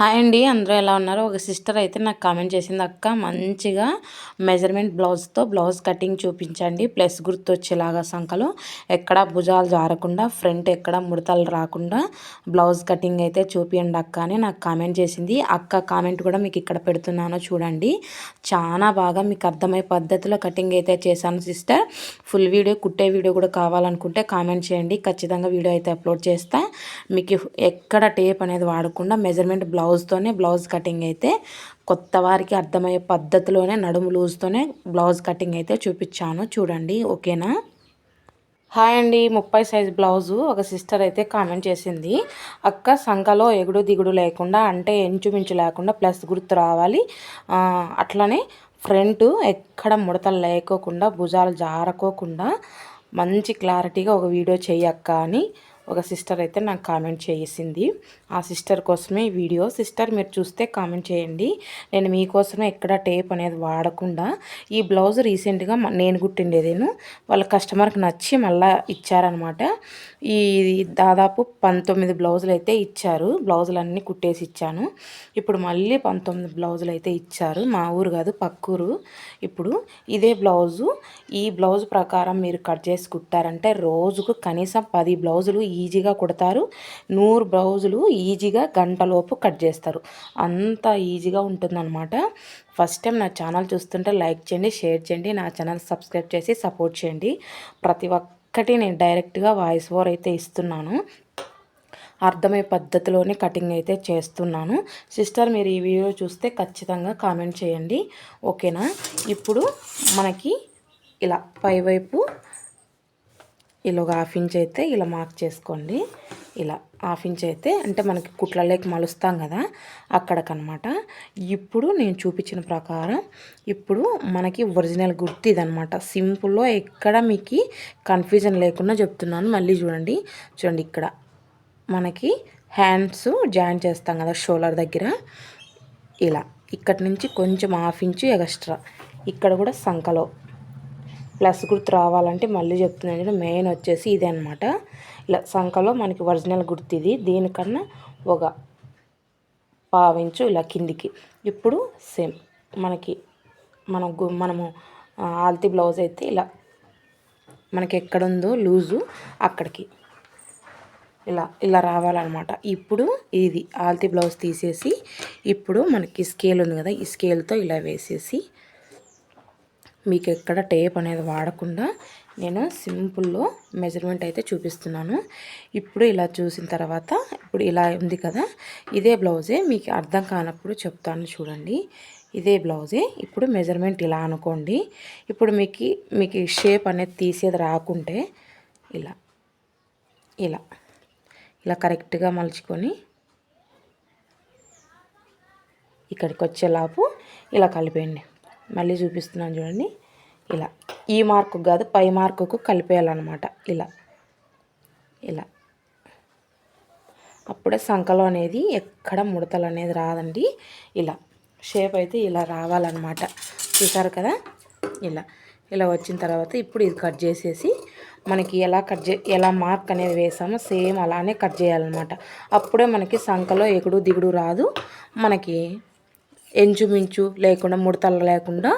Hi అండి అందరూ ఎలా ఉన్నారు? ఒక సిస్టర్ అయితే నాకు కామెంట్ చేసింది అక్క మంచిగా మెజర్మెంట్ బ్లౌజ్తో బ్లౌజ్ కటింగ్ చూపించండి ప్లస్ గుర్తు వచ్చేలాగా సంఖలో ఎక్కడ భుజాలు జారకుండా ఫ్రంట్ ఎక్కడ ముడతలు రాకుండా బ్లౌజ్ కటింగ్ అయితే చూపించండి అక్క అని నాకు కామెంట్ చేసింది. అక్క కామెంట్ కూడా మీకు ఇక్కడ పెడుతున్నాను చూడండి. చాలా బాగా మీకు అర్థమయ్యే పద్ధతిలో కటింగ్ అయితే చేశాను సిస్టర్. ఫుల్ వీడియో కుట్టే వీడియో కూడా కావాలనుకుంటే కామెంట్ చేయండి. ఖచ్చితంగా వీడియో అయితే అప్లోడ్ చేస్తా. మీకు ఎక్కడ టేప్ అనేది వాడకుండా మెజర్మెంట్ బ్లౌజ్ బ్లౌజ్తోనే బ్లౌజ్ కటింగ్ అయితే కొత్త వారికి అర్థమయ్యే పద్ధతిలోనే నడుము లూజ్తోనే బ్లౌజ్ కటింగ్ అయితే చూపించాను. చూడండి ఓకేనా? హాయ్ అండి ముప్పై సైజ్ బ్లౌజు ఒక సిస్టర్ అయితే కామెంట్ చేసింది. అక్క సంఖలో ఎగుడు దిగుడు లేకుండా అంటే ఎంచుమించు లేకుండా ప్లస్ గుర్తు రావాలి. అట్లనే ఫ్రంట్ ఎక్కడ ముడతలు లేకోకుండా భుజాలు జారకోకుండా మంచి క్లారిటీగా ఒక వీడియో చెయ్యక్క అని ఒక సిస్టర్ అయితే నాకు కామెంట్ చేసింది. ఆ సిస్టర్ కోసమే ఈ వీడియో. సిస్టర్ మీరు చూస్తే కామెంట్ చేయండి. నేను మీకోసమే ఎక్కడ టేప్ అనేది వాడకుండా ఈ బ్లౌజ్ రీసెంట్గా నేను కుట్టిండేదేను వాళ్ళ కస్టమర్కి నచ్చి మళ్ళీ ఇచ్చారనమాట. ఈ దాదాపు పంతొమ్మిది బ్లౌజులు అయితే ఇచ్చారు. బ్లౌజులు అన్నీ కుట్టేసి ఇచ్చాను. ఇప్పుడు మళ్ళీ పంతొమ్మిది బ్లౌజులు అయితే ఇచ్చారు. మా ఊరు కాదు పక్కూరు. ఇప్పుడు ఇదే బ్లౌజు. ఈ బ్లౌజ్ ప్రకారం మీరు కట్ చేసి కుట్టారంటే రోజుకు కనీసం పది బ్లౌజులు ఈజీగా కుడతారు. నూరు బ్లౌజులు ఈజీగా గంటలోపు కట్ చేస్తారు. అంత ఈజీగా ఉంటుందన్నమాట. ఫస్ట్ టైం నా ఛానల్ చూస్తుంటే లైక్ చేయండి షేర్ చేయండి నా ఛానల్ సబ్స్క్రైబ్ చేసి సపోర్ట్ చేయండి. ప్రతి ఒక్కటి నేను డైరెక్ట్గా వాయిస్ ఓవర్ అయితే ఇస్తున్నాను. అర్థమయ్యే పద్ధతిలోనే కటింగ్ అయితే చేస్తున్నాను. సిస్టర్ మీరు ఈ వీడియో చూస్తే ఖచ్చితంగా కామెంట్ చేయండి. ఓకేనా? ఇప్పుడు మనకి ఇలా పైవైపు ఇలా ఒక హాఫ్ ఇంచ్ అయితే ఇలా మార్క్ చేసుకోండి. ఇలా హాఫ్ ఇంచ్ అయితే అంటే మనకి కుట్లలోకి మలుస్తాం కదా అక్కడికనమాట. ఇప్పుడు నేను చూపించిన ప్రకారం ఇప్పుడు మనకి ఒరిజినల్ గుర్తు ఇదనమాట. సింపుల్లో ఎక్కడ మీకు కన్ఫ్యూజన్ లేకుండా చెప్తున్నాను. మళ్ళీ చూడండి. చూడండి ఇక్కడ మనకి హ్యాండ్స్ జాయిన్ చేస్తాం కదా షోల్డర్ దగ్గర. ఇలా ఇక్కడి నుంచి కొంచెం హాఫ్ ఇంచు ఎక్స్ట్రా. ఇక్కడ కూడా సంఖలో ప్లస్ గుర్తు రావాలంటే మళ్ళీ చెప్తున్నాను మెయిన్ వచ్చేసి ఇదే అనమాట ఇలా సంఖలో మనకి ఒరిజినల్ గుర్తు ఇది. దీనికన్నా ఒక పావించు ఇలా కిందికి. ఇప్పుడు సేమ్ మనకి మనం మనము ఆల్తీ బ్లౌజ్ అయితే ఇలా మనకి ఎక్కడుందో లూజు అక్కడికి ఇలా ఇలా రావాలన్నమాట. ఇప్పుడు ఇది ఆల్తీ బ్లౌజ్ తీసేసి ఇప్పుడు మనకి స్కేల్ ఉంది కదా ఈ స్కేల్తో ఇలా వేసేసి మీకు ఎక్కడ టేప్ అనేది వాడకుండా నేను సింపుల్లో మెజర్మెంట్ అయితే చూపిస్తున్నాను. ఇప్పుడు ఇలా చూసిన తర్వాత ఇప్పుడు ఇలా ఉంది కదా ఇదే బ్లౌజే మీకు అర్థం కానప్పుడు చెప్తాను చూడండి. ఇదే బ్లౌజే ఇప్పుడు మెజర్మెంట్ ఇలా అనుకోండి. ఇప్పుడు మీకు మీకు షేప్ అనేది తీసేది రాకుంటే ఇలా ఇలా ఇలా కరెక్ట్గా మలుచుకొని ఇక్కడికి వచ్చేలాపు ఇలా కలిపేయండి. మళ్ళీ చూపిస్తున్నాను చూడండి. ఇలా. ఈ మార్కు కాదు పై మార్కుకు కలిపేయాలన్నమాట. ఇలా. ఇలా. అప్పుడే సంకలో అనేది ఎక్కడ ముడతలు అనేది రాదండి. ఇలా. షేప్ అయితే ఇలా రావాలన్నమాట. చూసారు కదా? ఇలా. ఇలా వచ్చిన తర్వాత ఇప్పుడు ఇది కట్ చేసేసి మనకి ఎలా కట్ చే ఎలా మార్క్ అనేది వేసామో సేమ్ అలానే కట్ చేయాలన్నమాట. అప్పుడే మనకి సంకలో ఎగుడు దిగుడు రాదు. మనకి ఎంచుమించు లేకుండా ముడతలు లేకుండా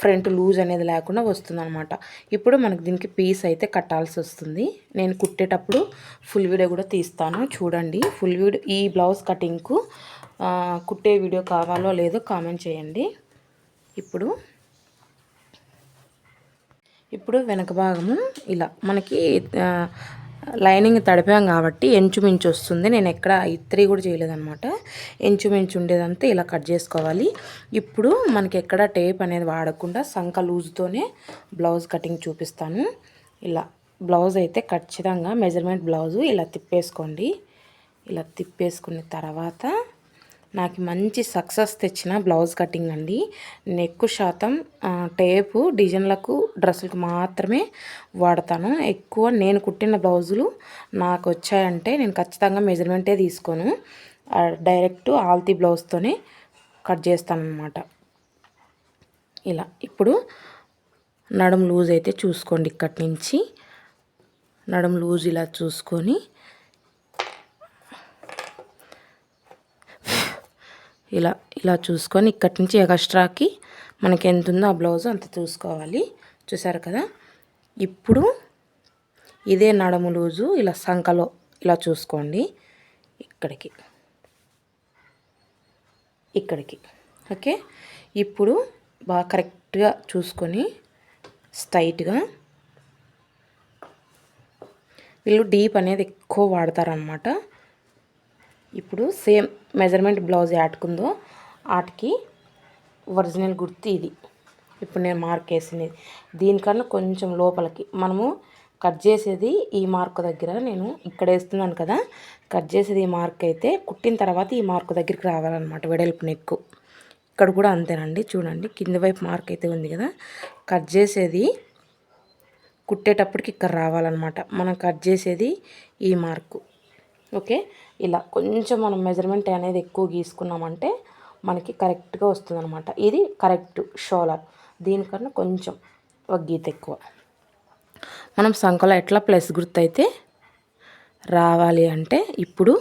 ఫ్రంట్ లూజ్ అనేది లేకుండా వస్తుందన్నమాట. ఇప్పుడు మనకు దీనికి పీస్ అయితే కట్టాల్సి వస్తుంది. నేను కుట్టేటప్పుడు ఫుల్ వీడియో కూడా తీస్తాను. చూడండి ఫుల్ వీడియో ఈ బ్లౌజ్ కటింగ్కు కుట్టే వీడియో కావాలో లేదో కామెంట్ చేయండి. ఇప్పుడు ఇప్పుడు వెనక భాగము ఇలా మనకి లైనింగ్ తడిపాం కాబట్టి ఎంచుమించు వస్తుంది. నేను ఎక్కడ ఇత్రి కూడా చేయలేదనమాట ఎంచుమించు ఉండేదంతా ఇలా కట్ చేసుకోవాలి. ఇప్పుడు మనకి ఎక్కడ టేప్ అనేది వాడకుండా సంక లూజ్తోనే బ్లౌజ్ కటింగ్ చూపిస్తాను. ఇలా బ్లౌజ్ అయితే ఖచ్చితంగా మెజర్మెంట్ బ్లౌజు ఇలా తిప్పేసుకోండి. ఇలా తిప్పేసుకున్న తర్వాత నాకు మంచి సక్సెస్ తెచ్చిన బ్లౌజ్ కటింగ్ అండి. నేను ఎక్కువ శాతం టేపు డిజైన్లకు డ్రెస్సులకు మాత్రమే వాడతాను. ఎక్కువ నేను కుట్టిన బ్లౌజులు నాకు వచ్చాయంటే నేను ఖచ్చితంగా మెజర్మెంటే తీసుకోను. డైరెక్ట్ ఆల్తీ బ్లౌజ్తోనే కట్ చేస్తాను అన్నమాట ఇలా ఇప్పుడు నడుము లూజ్ అయితే చూసుకోండి ఇక్కడి నుంచి. నడుము లూజ్ ఇలా చూసుకొని ఇలా ఇలా చూసుకొని ఇక్కడి నుంచి ఎక్స్ట్రాకి మనకి ఎంత ఉందో ఆ బ్లౌజ్ అంత చూసుకోవాలి. చూసారు కదా? ఇప్పుడు ఇదే నడుము లూజు ఇలా సంకలో ఇలా చూసుకోండి. ఇక్కడికి. ఇక్కడికి. ఓకే? ఇప్పుడు బాగా కరెక్ట్గా చూసుకొని స్ట్రైట్గా వీళ్ళు డీప్ అనేది ఎక్కువ వాడతారనమాట ఇప్పుడు సేమ్ మెజర్మెంట్ బ్లౌజ్ ఆటుకుందో వాటికి ఒరిజినల్ గుర్తు ఇది. ఇప్పుడు నేను మార్క్ వేసినది. దీనికన్నా కొంచెం లోపలికి. మనము కట్ చేసేది ఈ మార్క్ దగ్గర నేను ఇక్కడ వేస్తున్నాను కదా. కట్ చేసేది ఈ మార్క్ అయితే కుట్టిన తర్వాత ఈ మార్క్ దగ్గరికి రావాలన్నమాట వెడల్పు నెక్కు. ఇక్కడ కూడా అంతేనండి. చూడండి కింద వైపు మార్క్ అయితే ఉంది కదా. కట్ చేసేది కుట్టేటప్పటికి ఇక్కడ రావాలన్నమాట. మనం కట్ చేసేది ఈ మార్కు. ఓకే? ఇలా కొంచెం మనం మెజర్మెంట్ అనేది ఎక్కువ గీసుకున్నామంటే మనకి కరెక్ట్గా వస్తుందన్నమాట. ఇది కరెక్ట్ షోలర్ దీనికన్నా కొంచెం ఒక గీత ఎక్కువ. మనం సంఖలో ఎట్లా ప్లస్ గుర్తయితే రావాలి అంటే ఇప్పుడు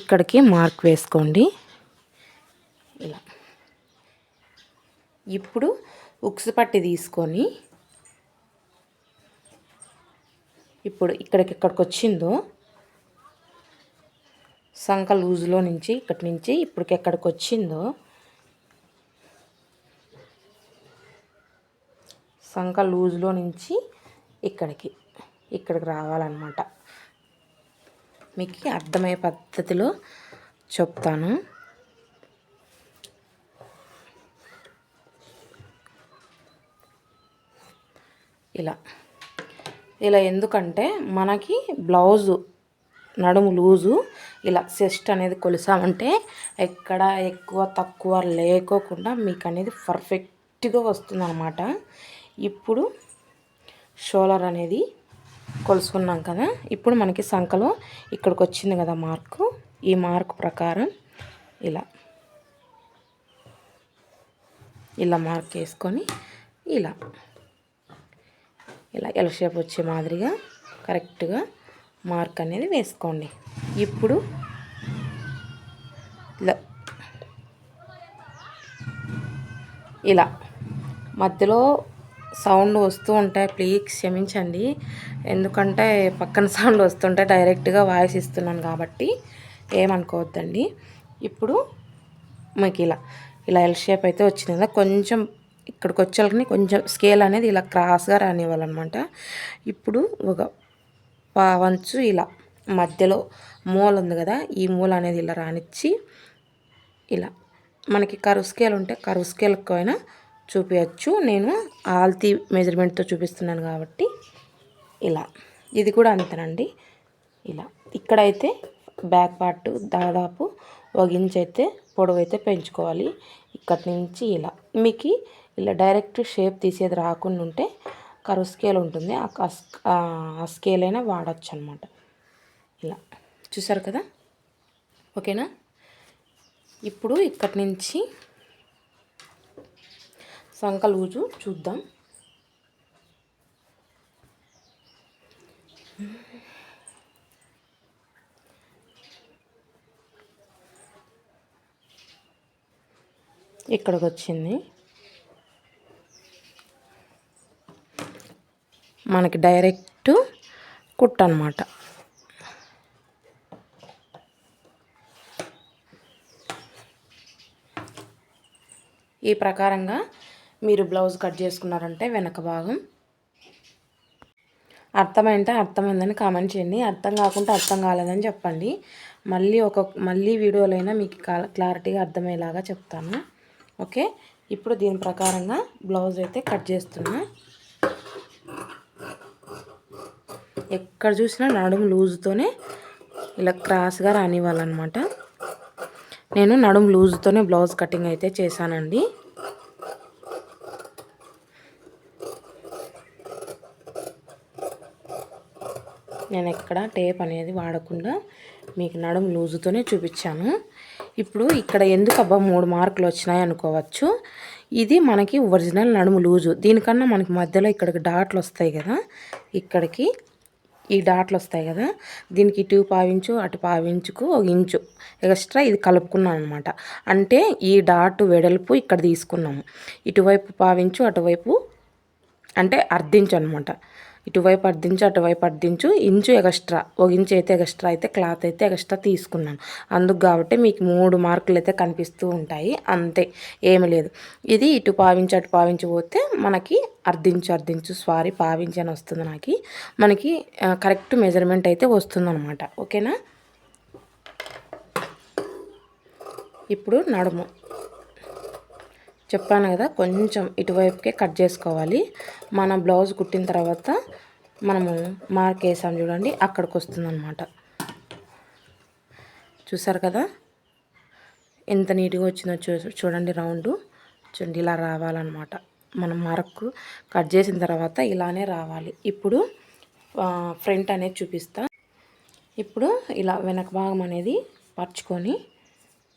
ఇక్కడికి మార్క్ వేసుకోండి. ఇలా. ఇప్పుడు ఉక్స్ పట్టి తీసుకొని ఇప్పుడు ఇక్కడికి ఇక్కడికి వచ్చిందో సంక లూజులో నుంచి ఇక్కడి నుంచి ఇప్పటికి ఎక్కడికి వచ్చిందో సంక లూజులో నుంచి ఇక్కడికి ఇక్కడికి రావాలన్నమాట. మీకు అర్థమయ్యే పద్ధతిలో చెప్తాను. ఇలా ఇలా ఎందుకంటే మనకి బ్లౌజు నడుము లూజు. ఇలా సెస్ట్ అనేది కొలిసామంటే ఎక్కడ ఎక్కువ తక్కువ లేకోకుండా మీకు అనేది పర్ఫెక్ట్గా వస్తుందన్నమాట. ఇప్పుడు షోలర్ అనేది కొలుసుకున్నాం కదా ఇప్పుడు మనకి సంఖలో ఇక్కడికి వచ్చింది కదా మార్కు. ఈ మార్క్ ప్రకారం ఇలా ఇలా మార్క్ వేసుకొని ఇలా ఇలా ఎల్ షేప్ వచ్చే మాదిరిగా కరెక్ట్గా మార్క్ అనేది వేసుకోండి. ఇప్పుడు ఇలా మధ్యలో సౌండ్ వస్తూ ఉంటాయి. ప్లీజ్ క్షమించండి. ఎందుకంటే పక్కన సౌండ్ వస్తుంటే డైరెక్ట్గా వాయిస్ ఇస్తున్నాను కాబట్టి ఏమనుకోవద్దండి. ఇప్పుడు మీకు ఇలా ఇలా ఎల్ షేప్ అయితే వచ్చింది కదా కొంచెం ఇక్కడికి వచ్చేళ్ళని కొంచెం స్కేల్ అనేది ఇలా క్రాస్గా రానివ్వాలన్నమాట. ఇప్పుడు ఒక పావంచు ఇలా మధ్యలో మూల ఉంది కదా ఈ మూల అనేది ఇలా రానిచ్చి ఇలా. మనకి కరువు స్కేల్ ఉంటే కరువు స్కేల్కి అయినా చూపించచ్చు నేను ఆల్తీ మెజర్మెంట్తో చూపిస్తున్నాను కాబట్టి ఇలా. ఇది కూడా అంతేనండి. ఇలా. ఇక్కడైతే బ్యాక్ పార్ట్ దాదాపు ఒక ఇంచ్ అయితే పొడవు అయితే పెంచుకోవాలి. ఇక్కడి నుంచి ఇలా. మీకు ఇలా డైరెక్ట్ షేప్ తీసేది రాకుండా ఉంటే కరువు స్కేల్ ఉంటుంది. ఆ స్కేల్ అయినా వాడచ్చు అనమాట ఇలా చూసారు కదా? ఓకేనా? ఇప్పుడు ఇక్కడి నుంచి సంకలూజు చూద్దాం. ఇక్కడికి వచ్చింది మనకి డైరెక్ట్ కుట్ అనమాట ఈ ప్రకారంగా మీరు బ్లౌజ్ కట్ చేసుకున్నారంటే వెనక భాగం. అర్థమైంటే అర్థమైందని కామెంట్ చేయండి. అర్థం కాకుండా అర్థం కాలేదని చెప్పండి. మళ్ళీ ఒక మళ్ళీ వీడియోలైనా మీకు క్లారిటీగా అర్థమయ్యేలాగా చెప్తాను. ఓకే? ఇప్పుడు దీని ప్రకారంగా బ్లౌజ్ అయితే కట్ చేస్తున్నాను ఎక్కడ చూసినా నడుము లూజుతోనే ఇలా క్రాస్గా రానివ్వాలన్నమాట. నేను నడుము లూజుతోనే బ్లౌజ్ కటింగ్ అయితే చేశానండి. నేను ఎక్కడ టేప్ అనేది వాడకుండా మీకు నడుము లూజుతోనే చూపించాను. ఇప్పుడు ఇక్కడ ఎందుకు అబ్బా మూడు మార్కులు వచ్చినాయి అనుకోవచ్చు. ఇది మనకి ఒరిజినల్ నడుము లూజు. దీనికన్నా మనకి మధ్యలో ఇక్కడికి డాట్లు వస్తాయి కదా. ఇక్కడికి ఈ డాట్లు వస్తాయి కదా దీనికి ఇటు పావించు అటు పావించుకు ఒక ఇంచు. ఎక్స్ట్రా ఇది కలుపుకున్నాం అనమాట అంటే ఈ డాట్ వెడల్పు ఇక్కడ తీసుకున్నాము. ఇటువైపు పావించు అటువైపు అంటే అర్ధించు అనమాట ఇటువైపు అర్ధించు అటువైపు అర్ధించు ఇంచు ఎగస్ట్రా. ఒక ఇంచు అయితే ఎగస్ట్రా అయితే క్లాత్ అయితే ఎగస్ట్రా తీసుకున్నాను. అందుకు కాబట్టి మీకు మూడు మార్కులు అయితే కనిపిస్తూ ఉంటాయి. అంతే. ఏమి లేదు. ఇది ఇటు పావించి అటు పావించి పోతే మనకి అర్ధించు అర్ధించు సారీ పావించి అని వస్తుంది నాకు. మనకి కరెక్ట్ మెజర్మెంట్ అయితే వస్తుందన్నమాట. ఓకేనా? ఇప్పుడు నడుము. చెప్పాను కదా కొంచెం ఇటువైపుకే కట్ చేసుకోవాలి. మన బ్లౌజ్ కుట్టిన తర్వాత మనము మార్క్ వేసాం చూడండి అక్కడికి వస్తుందన్నమాట చూసారు కదా? ఎంత నీట్గా వచ్చిందో చూ చూడండి రౌండ్. చూడండి ఇలా రావాలన్నమాట. మనం మార్క్ కట్ చేసిన తర్వాత ఇలానే రావాలి. ఇప్పుడు ఫ్రంట్ అనేది చూపిస్తా. ఇప్పుడు ఇలా వెనక భాగం అనేది పరుచుకొని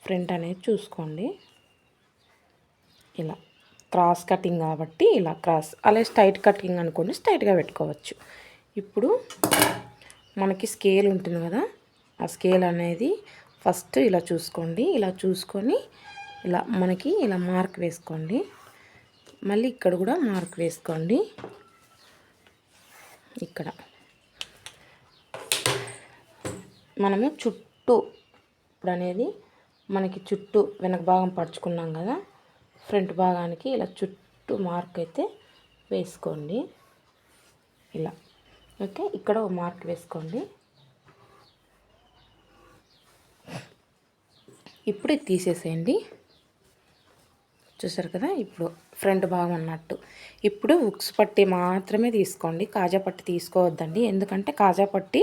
ఫ్రంట్ అనేది చూసుకోండి. ఇలా క్రాస్ కటింగ్ కాబట్టి ఇలా క్రాస్ అలాగే స్ట్రైట్ కటింగ్ అనుకోండి స్ట్రైట్గా పెట్టుకోవచ్చు. ఇప్పుడు మనకి స్కేల్ ఉంటుంది కదా ఆ స్కేల్ అనేది ఫస్ట్ ఇలా చూసుకోండి ఇలా చూసుకొని ఇలా మనకి ఇలా మార్క్ వేసుకోండి. మళ్ళీ ఇక్కడ కూడా మార్క్ వేసుకోండి. ఇక్కడ మనము చుట్టూ ఇప్పుడు అనేది మనకి చుట్టూ వెనక భాగం పరుచుకున్నాం కదా ఫ్రంట్ భాగానికి ఇలా చుట్టూ మార్క్ అయితే వేసుకోండి. ఇలా. ఓకే ఇక్కడ ఒక మార్క్ వేసుకోండి. ఇప్పుడు ఇది తీసేసేయండి. చూసారు కదా ఇప్పుడు ఫ్రంట్ భాగం అన్నట్టు. ఇప్పుడు ఉక్స్ పట్టి మాత్రమే తీసుకోండి. కాజా పట్టి తీసుకోవద్దండి. ఎందుకంటే కాజా పట్టి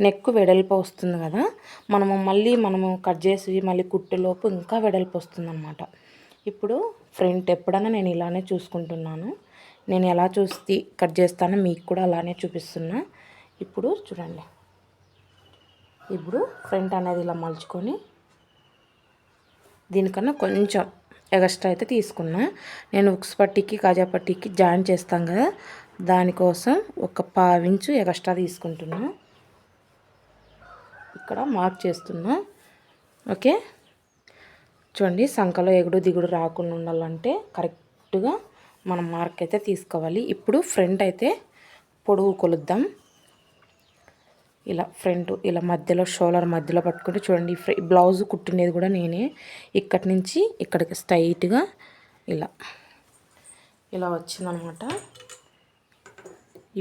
నెక్ వెడల్పు వస్తుంది కదా. మనము మళ్ళీ మనము కట్ చేసి మళ్ళీ కుట్టులోపు ఇంకా వెడల్పు వస్తుంది ఇప్పుడు ఫ్రంట్ ఎప్పుడైనా నేను ఇలానే చూసుకుంటున్నాను. నేను ఎలా చూసి కట్ చేస్తానో మీకు కూడా అలానే చూపిస్తున్నా. ఇప్పుడు చూడండి. ఇప్పుడు ఫ్రంట్ అనేది ఇలా మలుచుకొని దీనికన్నా కొంచెం ఎగస్ట్రా అయితే తీసుకున్నా. నేను ఉక్స్ పట్టీకి కాజా పట్టికి జాయిన్ చేస్తాం కదా. దానికోసం ఒక పావించు ఎగస్ట్రా తీసుకుంటున్నా. ఇక్కడ మార్క్ చేస్తున్నా. ఓకే? చూడండి సంఖలో ఎగుడు దిగుడు రాకుండా ఉండాలంటే కరెక్ట్గా మనం మార్క్ అయితే తీసుకోవాలి. ఇప్పుడు ఫ్రంట్ అయితే పొడుగు కొలుద్దాం. ఇలా ఫ్రంట్ ఇలా మధ్యలో షోలర్ మధ్యలో పట్టుకుంటే చూడండి బ్లౌజ్ కుట్టినది కూడా నేనే. ఇక్కడి నుంచి ఇక్కడికి స్ట్రైట్గా ఇలా ఇలా వచ్చిందనమాట.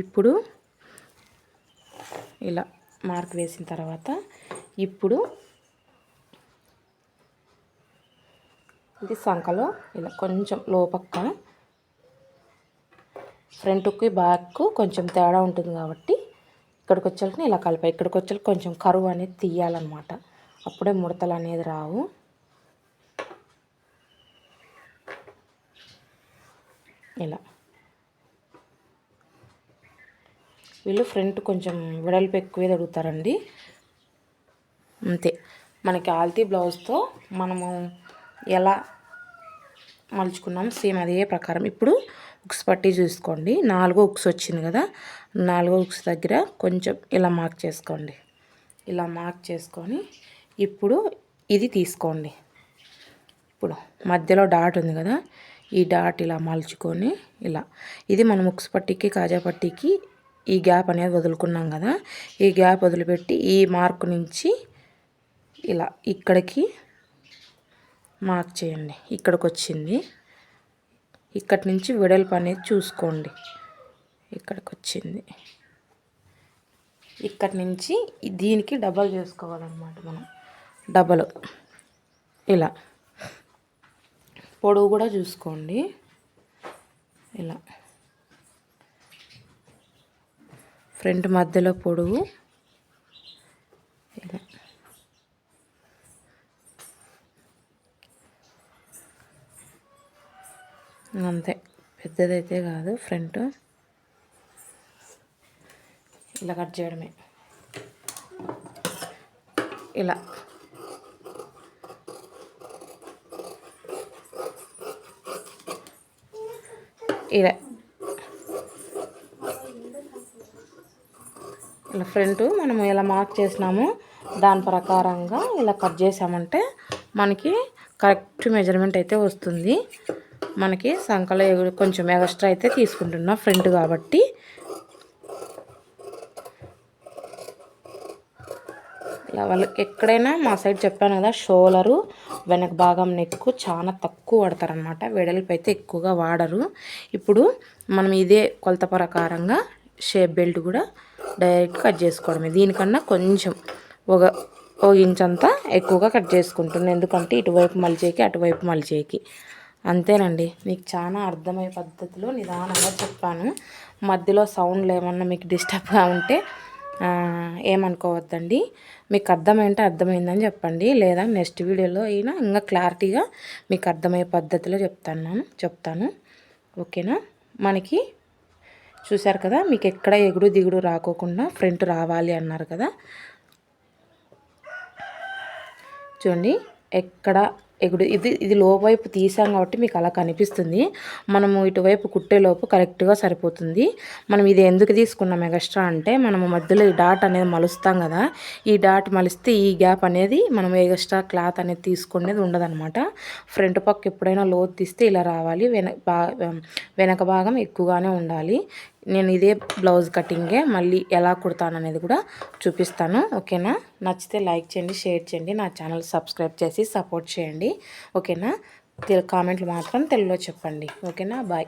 ఇప్పుడు ఇలా మార్క్ వేసిన తర్వాత ఇప్పుడు ఇది సంకలో. ఇలా కొంచెం లోపక్క. ఫ్రంట్కి బ్యాక్ కొంచెం తేడా ఉంటుంది కాబట్టి ఇక్కడికి వచ్చేకి ఇలా కలిపా ఇక్కడికి వచ్చే కొంచెం కరువు అనేది తీయాలన్నమాట. అప్పుడే ముడతలు అనేది రావు. ఇలా. వీళ్ళు ఫ్రంట్ కొంచెం వెడల్పు ఎక్కువే తడుగుతారండి. అంతే. మనకి ఆల్తీ బ్లౌజ్తో మనము ఎలా మలుచుకున్నాం? సేమ్ అదే ప్రకారం. ఇప్పుడు ఉక్స్ పట్టి చూసుకోండి. నాలుగో ఉక్స్ వచ్చింది కదా? నాలుగో ఉక్స్ దగ్గర కొంచెం ఇలా మార్క్ చేసుకోండి. ఇలా మార్క్ చేసుకొని ఇప్పుడు ఇది తీసుకోండి. ఇప్పుడు మధ్యలో డాట్ ఉంది కదా? ఈ డాట్ ఇలా మలుచుకొని ఇలా. ఇది మనం ఉక్స్ పట్టికి కాజా పట్టికి ఈ గ్యాప్ అనేది వదులుకున్నాం కదా? ఈ గ్యాప్ వదిలిపెట్టి ఈ మార్క్ నుంచి ఇలా ఇక్కడికి మార్క్ చేయండి. ఇక్కడికి వచ్చింది ఇక్కడి నుంచి వెడల్పు అనేది చూసుకోండి. ఇక్కడికి వచ్చింది ఇక్కడి నుంచి దీనికి డబల్ చేసుకోవాలన్నమాట మనం. డబల్. ఇలా. పొడవు కూడా చూసుకోండి. ఇలా. ఫ్రంట్ మధ్యలో పొడవు ఇలా అంతే. పెద్దదైతే కాదు ఫ్రంట్. ఇలా కట్ చేయడమే. ఇలా. ఇలా. ఇలా ఫ్రంట్ మనం ఇలా మార్క్ చేసినాము దాని ప్రకారంగా ఇలా కట్ చేసామంటే మనకి కరెక్ట్ మెజర్మెంట్ అయితే వస్తుంది. మనకి సంకలో కొంచెం ఎక్స్ట్రా అయితే తీసుకుంటున్నా ఫ్రంట్ కాబట్టి. ఇలా వాళ్ళకి ఎక్కడైనా మా సైడ్ చెప్పాను కదా షోలరు వెనక భాగం నెక్కు చాలా తక్కువ వాడతారనమాట వెడల్పు అయితే ఎక్కువగా వాడరు. ఇప్పుడు మనం ఇదే కొలత ప్రకారంగా షేప్ బెల్ట్ కూడా డైరెక్ట్ కట్ చేసుకోవడమే. దీనికన్నా కొంచెం ఒక ఒక ఇంచ్ అంతా ఎక్కువగా కట్ చేసుకుంటున్నాను ఎందుకంటే ఇటువైపు మలిచేకి అటువైపు మలిచేకి. అంతేనండి. మీకు చాలా అర్థమయ్యే పద్ధతిలో నిదానంగా చెప్పాను. మధ్యలో సౌండ్లు ఏమన్నా మీకు డిస్టర్బ్గా ఉంటే ఏమనుకోవద్దండి. మీకు అర్థమైంటే అర్థమైందని చెప్పండి. లేదా నెక్స్ట్ వీడియోలో అయినా ఇంకా క్లారిటీగా మీకు అర్థమయ్యే పద్ధతిలో చెప్తాను చెప్తాను. ఓకేనా? మనకి చూశారు కదా మీకు ఎక్కడ ఎగుడు దిగుడు రాకోకుండా ఫ్రంట్ రావాలి అన్నారు కదా. చూడండి ఎక్కడ ఎగుడు ఇది ఇది లోపైపు తీసాం కాబట్టి మీకు అలా కనిపిస్తుంది. మనము ఇటువైపు కుట్టేలోపు కరెక్ట్గా సరిపోతుంది. మనం ఇది ఎందుకు తీసుకున్నాం ఎక్స్ట్రా అంటే మనము మధ్యలో ఈ డాట్ అనేది మలుస్తాం కదా ఈ డాట్ మలిస్తే ఈ గ్యాప్ అనేది మనం ఎక్స్ట్రా క్లాత్ అనేది తీసుకునేది ఉండదనమాట ఫ్రంట్ పక్క ఎప్పుడైనా లోతు తీస్తే ఇలా రావాలి వెనక వెనక భాగం ఎక్కువగానే ఉండాలి. నేను ఇదే బ్లౌజ్ కటింగే మళ్ళీ ఎలా కుడతాను అనేది కూడా చూపిస్తాను ఓకేనా? నచ్చితే లైక్ చేయండి షేర్ చేయండి నా ఛానల్ సబ్స్క్రైబ్ చేసి సపోర్ట్ చేయండి ఓకేనా? కామెంట్లు మాత్రం తెలుగులో చెప్పండి ఓకేనా? బాయ్.